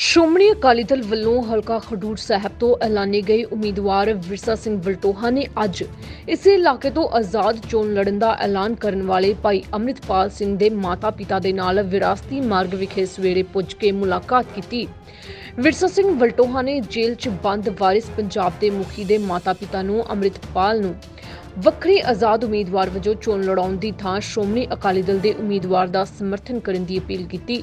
ਸ਼੍ਰੋਮਣੀ ਅਕਾਲੀ ਦਲ ਵੱਲੋਂ ਹਲਕਾ ਖਡੂਰ ਸਾਹਿਬ ਤੋਂ ਐਲਾਨੇ ਗਏ ਉਮੀਦਵਾਰ ਵਿਰਸਾ ਸਿੰਘ ਵਲਟੋਹਾ ਨੇ ਅੱਜ ਇਸੇ ਇਲਾਕੇ ਤੋਂ ਆਜ਼ਾਦ ਚੋਣ ਲੜਨ ਦਾ ਐਲਾਨ ਕਰਨ ਵਾਲੇ ਭਾਈ ਅੰਮ੍ਰਿਤਪਾਲ ਸਿੰਘ ਦੇ ਮਾਤਾ-ਪਿਤਾ ਦੇ ਨਾਲ ਵਿਰਾਸਤੀ ਮਾਰਗ ਵਿਖੇ ਸਵੇਰੇ ਪੁੱਜ ਕੇ ਮੁਲਾਕਾਤ ਕੀਤੀ। ਵਿਰਸਾ ਸਿੰਘ ਵਲਟੋਹਾ ਨੇ ਜੇਲ੍ਹ 'ਚ ਬੰਦ ਵਾਰਿਸ ਪੰਜਾਬ ਦੇ ਮੁਖੀ ਦੇ ਮਾਤਾ-ਪਿਤਾ ਨੂੰ ਅੰਮ੍ਰਿਤਪਾਲ ਨੂੰ ਵੱਖਰੀ ਆਜ਼ਾਦ ਉਮੀਦਵਾਰ ਵਜੋਂ ਚੋਣ ਲੜਾਉਣ ਦੀ ਥਾਂ ਸ਼੍ਰੋਮਣੀ ਅਕਾਲੀ ਦਲ ਦੇ ਉਮੀਦਵਾਰ ਦਾ ਸਮਰਥਨ ਕਰਨ ਦੀ ਅਪੀਲ ਕੀਤੀ।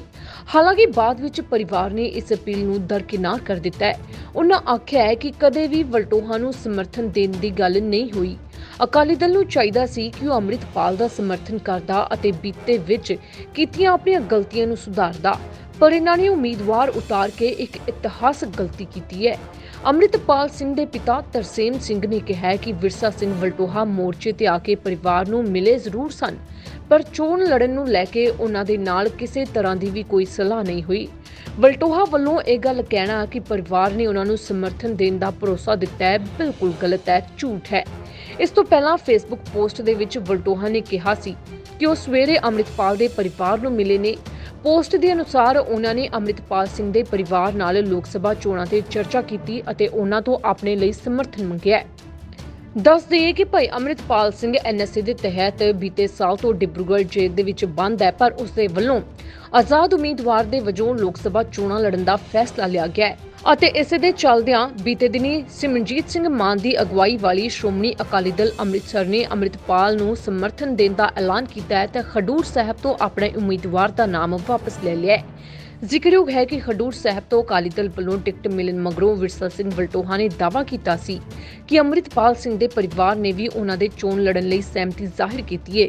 ਹਾਲਾਂਕਿ ਬਾਅਦ ਵਿੱਚ ਪਰਿਵਾਰ ਨੇ ਇਸ ਅਪੀਲ ਨੂੰ ਦਰਕਿਨਾਰ ਕਰ ਦਿੱਤਾ ਹੈ। ਉਹਨਾਂ ਆਖਿਆ ਹੈ ਕਿ ਕਦੇ ਵੀ ਵਲਟੋਹਾ ਨੂੰ ਸਮਰਥਨ ਦੇਣ ਦੀ ਗੱਲ ਨਹੀਂ ਹੋਈ। ਅਕਾਲੀ ਦਲ ਨੂੰ ਚਾਹੀਦਾ ਸੀ ਕਿ ਉਹ ਅੰਮ੍ਰਿਤਪਾਲ ਦਾ ਸਮਰਥਨ ਕਰਦਾ ਅਤੇ ਬੀਤੇ ਵਿੱਚ ਕੀਤੀਆਂ ਆਪਣੀਆਂ ਗਲਤੀਆਂ ਨੂੰ ਸੁਧਾਰਦਾ। ਪਰ ਇਹਨਾਂ ਨੇ ਉਮੀਦਵਾਰ ਉਤਾਰ ਕੇ ਇੱਕ ਇਤਿਹਾਸਕ ਗਲਤੀ ਕੀਤੀ ਹੈ। ਅੰਮ੍ਰਿਤਪਾਲ ਸਿੰਘ ਦੇ ਪਿਤਾ ਤਰਸੇਮ ਸਿੰਘ ਨੇ ਕਿਹਾ ਕਿ ਵਿਰਸਾ ਸਿੰਘ ਵਲਟੋਹਾ ਮੋਰਚੇ ਤੇ ਆ ਕੇ ਪਰਿਵਾਰ ਨੂੰ ਮਿਲੇ ਜ਼ਰੂਰ ਸਨ, ਪਰ ਚੋਣ ਲੜਨ ਨੂੰ ਲੈ ਕੇ ਉਹਨਾਂ ਦੇ ਨਾਲ ਕਿਸੇ ਤਰ੍ਹਾਂ ਦੀ ਵੀ ਕੋਈ ਸਲਾਹ ਨਹੀਂ ਹੋਈ। ਵਲਟੋਹਾ ਵੱਲੋਂ ਇਹ ਗੱਲ ਕਹਿਣਾ ਕਿ ਪਰਿਵਾਰ ਨੇ ਉਹਨਾਂ ਨੂੰ ਸਮਰਥਨ ਦੇਣ ਦਾ ਭਰੋਸਾ ਦਿੱਤਾ ਹੈ, ਬਿਲਕੁਲ ਗਲਤ ਹੈ, ਝੂਠ ਹੈ। ਇਸ ਤੋਂ ਪਹਿਲਾਂ ਫੇਸਬੁੱਕ ਪੋਸਟ ਦੇ ਵਿੱਚ ਵਲਟੋਹਾ ਨੇ ਕਿਹਾ ਸੀ ਕਿ ਉਹ ਸਵੇਰੇ ਅੰਮ੍ਰਿਤਪਾਲ ਦੇ ਪਰਿਵਾਰ ਨੂੰ ਮਿਲੇ ਨੇ। ਪੋਸਟ ਦੇ ਅਨੁਸਾਰ ਉਹਨਾਂ ਨੇ ਅੰਮ੍ਰਿਤਪਾਲ ਸਿੰਘ ਦੇ ਪਰਿਵਾਰ ਨਾਲ ਲੋਕ ਸਭਾ ਚੋਣਾਂ ਤੇ ਚਰਚਾ ਕੀਤੀ ਅਤੇ ਉਹਨਾਂ ਤੋਂ ਆਪਣੇ ਲਈ ਸਮਰਥਨ ਮੰਗਿਆ ਦੱਸ ਦਈਏ ਕਿ ਭਾਈ ਅੰਮ੍ਰਿਤਪਾਲ ਸਿੰਘ ਐਨਐਸਏ ਦੇ ਤਹਿਤ ਬੀਤੇ ਸਾਲ ਤੋਂ ਡਿਬਰੂਗੜ੍ਹ ਜੇਲ੍ਹ ਦੇ ਵਿੱਚ ਬੰਦ ਹੈ, ਪਰ ਉਸ ਦੇ ਵੱਲੋਂ ਆਜ਼ਾਦ ਉਮੀਦਵਾਰ ਦੇ ਵਜੋਂ ਲੋਕ ਸਭਾ ਚੋਣਾਂ ਲੜਨ ਦਾ ਫੈਸਲਾ ਲਿਆ ਗਿਆ ਹੈ। ਅਤੇ ਇਸੇ ਦੇ ਚੱਲਦਿਆਂ ਬੀਤੇ ਦਿਨੀ ਸਿਮਰਨਜੀਤ ਸਿੰਘ ਮਾਨ ਦੀ ਅਗਵਾਈ ਵਾਲੀ ਸ਼੍ਰੋਮਣੀ ਅਕਾਲੀ ਦਲ ਅੰਮ੍ਰਿਤਸਰ ਨੇ ਅੰਮ੍ਰਿਤਪਾਲ ਨੂੰ ਸਮਰਥਨ ਦੇਣ ਦਾ ਐਲਾਨ ਕੀਤਾ ਹੈ ਤੇ ਖਡੂਰ ਸਾਹਿਬ ਤੋਂ ਆਪਣੇ ਉਮੀਦਵਾਰ ਦਾ ਨਾਮ ਵਾਪਸ ਲੈ ਲਿਆ ਹੈ। ਜ਼ਿਕਰਯੋਗ ਹੈ ਕਿ ਖਡੂਰ ਸਾਹਿਬ ਤੋਂ ਅਕਾਲੀ ਦਲ ਵੱਲੋਂ ਟਿਕਟ ਮਿਲਣ ਮਗਰੋਂ ਵਿਰਸਾ ਸਿੰਘ ਵਲਟੋਹਾ ਨੇ ਦਾਅਵਾ ਕੀਤਾ ਸੀ ਕਿ ਅੰਮ੍ਰਿਤਪਾਲ ਸਿੰਘ ਦੇ ਪਰਿਵਾਰ ਨੇ ਵੀ ਉਹਨਾਂ ਦੇ ਚੋਣ ਲੜਨ ਲਈ ਸਹਿਮਤੀ ਜ਼ਾਹਿਰ ਕੀਤੀ ਹੈ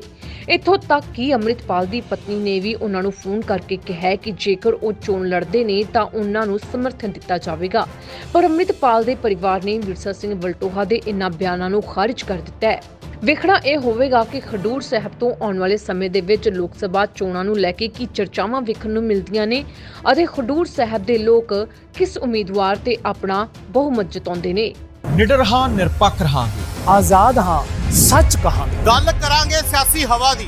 ਇੱਥੋਂ ਤੱਕ ਕਿ ਅੰਮ੍ਰਿਤਪਾਲ ਦੀ ਪਤਨੀ ਨੇ ਵੀ ਉਹਨਾਂ ਨੂੰ ਫੋਨ ਕਰਕੇ ਕਿਹਾ ਕਿ ਜੇਕਰ ਉਹ ਚੋਣ ਲੜਦੇ ਨੇ ਤਾਂ ਉਹਨਾਂ ਨੂੰ ਸਮਰਥਨ ਦਿੱਤਾ ਜਾਵੇਗਾ। ਪਰ ਅੰਮ੍ਰਿਤਪਾਲ ਦੇ ਪਰਿਵਾਰ ਨੇ ਵਿਰਸਾ ਸਿੰਘ ਵਲਟੋਹਾ ਦੇ ਇਨ੍ਹਾਂ ਬਿਆਨਾਂ ਨੂੰ ਖਾਰਜ ਕਰ ਦਿੱਤਾ ਹੈ। ਵੇਖਣਾ ਇਹ ਹੋਵੇਗਾ ਕਿ ਖਡੂਰ ਸਾਹਿਬ ਤੋਂ ਆਉਣ ਵਾਲੇ ਸਮੇਂ ਦੇ ਵਿੱਚ ਲੋਕ ਸਭਾ ਚੋਣਾਂ ਨੂੰ ਲੈ ਕੇ ਕੀ ਚਰਚਾਵਾਂ ਵੇਖਣ ਨੂੰ ਮਿਲਦੀਆਂ ਨੇ ਅਤੇ ਖਡੂਰ ਸਾਹਿਬ ਦੇ ਲੋਕ ਕਿਸ ਉਮੀਦਵਾਰ ਤੇ ਆਪਣਾ ਬਹੁਮਤ ਜਤਾਉਂਦੇ ਨੇ। ਨਿਡਰ ਹਾਂ ਨਿਰਪੱਖ ਰਹਾਂਗੇ। ਆਜ਼ਾਦ ਹਾਂ ਸੱਚ ਕਹਾਂਗੇ। ਗੱਲ ਕਰਾਂਗੇ ਸਿਆਸੀ ਹਵਾ ਦੀ।